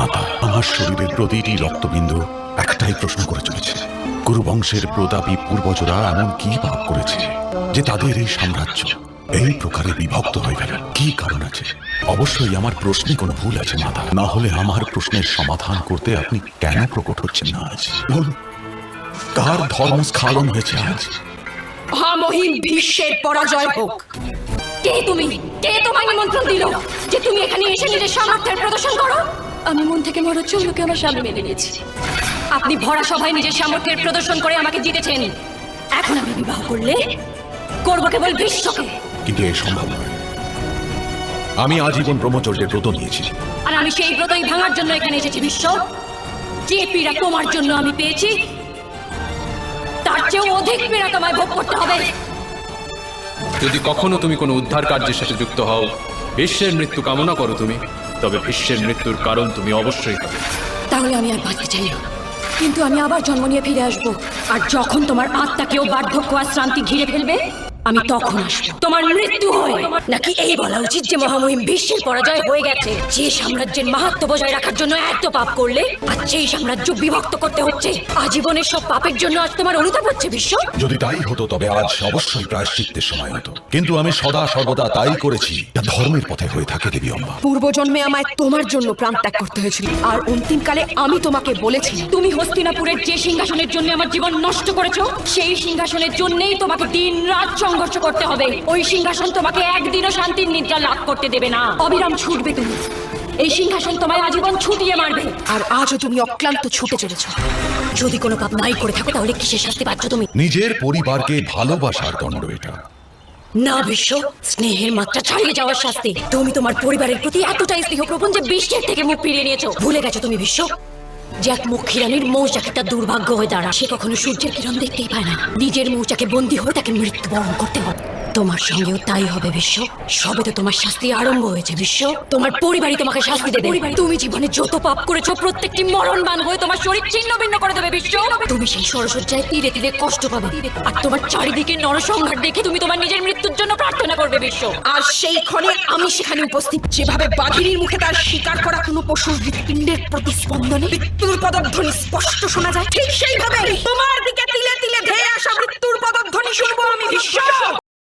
মাতা আমার শরীরের প্রতিটি রক্তবিন্দু একটাই প্রশ্ন করে চলেছে। কুরুবংশের প্রতাপী পূর্বজরা এমন কি পাপ করেছে যে তাদের এই সাম্রাজ্য এই প্রকারে বিভক্ত হয়ে গেল? কি কারণ আছে? অবশ্যই আমার প্রশ্নে কোনো ভুল আছে, মাতা। না হলে আমার প্রশ্নের সমাধান করতে আপনি কেন প্রকট হচ্ছেন না আজ? বলুন, কার ধর্মস্খালন হয়েছে আজ? মহামহিম বিশ্বের পরাজয় হোক। কে তুমি? কে তোমায় নিমন্ত্রণ দিল যে তুমি এখানে এসে নিজের সামর্থ্যের প্রদর্শন করো? আমি মন থেকে মরার চন্দ্রকে আমার সামনে মেনে নিয়েছি আপনি ভরা সভায় নিজের সামর্থ্যের প্রদর্শন করে আমাকে জিতেছেন। এখন আমি বিবাহ করলে করব কেবল বিশ্বকে। কিন্তু এ সম্ভব নয়। আমি আজীবন ব্রহ্মচর্যের ব্রত নিয়েছি। আর আমি সেই ব্রতই ভাঙার জন্য এখানে এসেছি বিশ্ব। যে পীড়া তোমার জন্য আমি পেয়েছি তার চেয়েও অধিক পীড়া তোমায় ভোগ করতে হবে। যদি কখনো তুমি কোনো উদ্ধার কার্যের সাথে যুক্ত হও বিশ্বের মৃত্যু কামনা করো তুমি। তবে বিশ্বের মৃত্যুর কারণ তুমি অবশ্যই তাহলে আমি আর বাঁচতে চাই না। কিন্তু আমি আবার জন্ম নিয়ে ফিরে আসব। আর যখন তোমার আত্মাকেও বার্ধক্য আর শ্রান্তি ঘিরে ফেলবে আমি তখন আসব। তোমার মৃত্যু হয়। নাকি এই বলা উচিত যে মহামহিম বিশ্বের পরাজয় হয়ে গেছে? যে সাম্রাজ্যের মাহাত্ম বজায় রাখার জন্য এত পাপ করলে? আর সেই সাম্রাজ্য বিভক্ত করতে হচ্ছে আজীবনের সব পাপের জন্য আজ তোমার অনুতাপ হচ্ছে বিশ্ব? যদি তাই হতো তবে আজ অবশ্যই প্রায়শ্চিত্তের সময় হতো। কিন্তু আমি সদা সর্বদা তাই করেছি যা ধর্মের পথে হয়ে থাকে দেবী অম্বা। পূর্বজন্মে আমায় তোমার জন্য প্রাণ ত্যাগ করতে হয়েছিল আর অন্তিমকালে আমি তোমাকে বলেছি তুমি হস্তিনাপুরের যে সিংহাসনের জন্য আমার জীবন নষ্ট করেছ সেই সিংহাসনের জন্যই তোমাকে দিন রাত সংঘর্ষ করতে হবে। ওই সিংহাসন তোমাকে একদিনও শান্তির নিদ্রা লাভ করতে দেবে না। অবিরাম ছুটবে তুমি। এই সিংহাসন তোমায় আজীবন ছুটিয়ে মারবে। আর আজও তুমি অক্লান্ত ছুটে চলেছ। যদি কোনো পাপ নাই করে থাকো তাহলে কিসের শাস্তি পাচ্ছ তুমি? নিজের পরিবারকে ভালোবাসার দণ্ড এটা। না বিশ্ব স্নেহের মাত্রা ছাড়িয়ে যাওয়ার শাস্তি। তুমি তোমার পরিবারের প্রতি এতটাই স্নেহপ্রবণ যে বিশ্বের থেকে মুখ ফিরিয়ে নিয়েছো। ভুলে গেছো তুমি বিশ্ব? যে এক মৌচাকে তার দুর্ভাগ্য হয়ে দাঁড়া সে কখনো সূর্যের কিরণ দেখতেই পায় না। নিজের মৌচাকে বন্দী হয়ে তাকে মৃত্যুবরণ করতে হয় তোমার সঙ্গেও তাই হবে বিশ্ব। সবে তো তোমার শাস্তি আরম্ভ হয়েছে বিশ্ব। তোমার পরিবারই তোমাকে শাস্তি দেবে। তুমি জীবনে যত পাপ করেছ প্রত্যেকটি মরণবান হয়ে তোমার শরীর ছিন্ন ভিন্ন করে দেবে বিশ্ব। তুমি সেই সরসজ্জায় তীরে তীরে কষ্ট পাবে। আর তোমার চারিদিকে নরসংহার দেখে তুমি তোমার নিজের মৃত্যুর জন্য প্রার্থনা করবে বিশ্ব। আর সেই ক্ষণে আমি সেখানে উপস্থিত। যেভাবে বাঘিনীর মুখে তার শিকার করা কোনো পশুর হৃৎপিণ্ডের প্রতিস্পন্দনে মৃত্যুর পদধ্বনি স্পষ্ট শোনা যায়, ঠিক সেইভাবে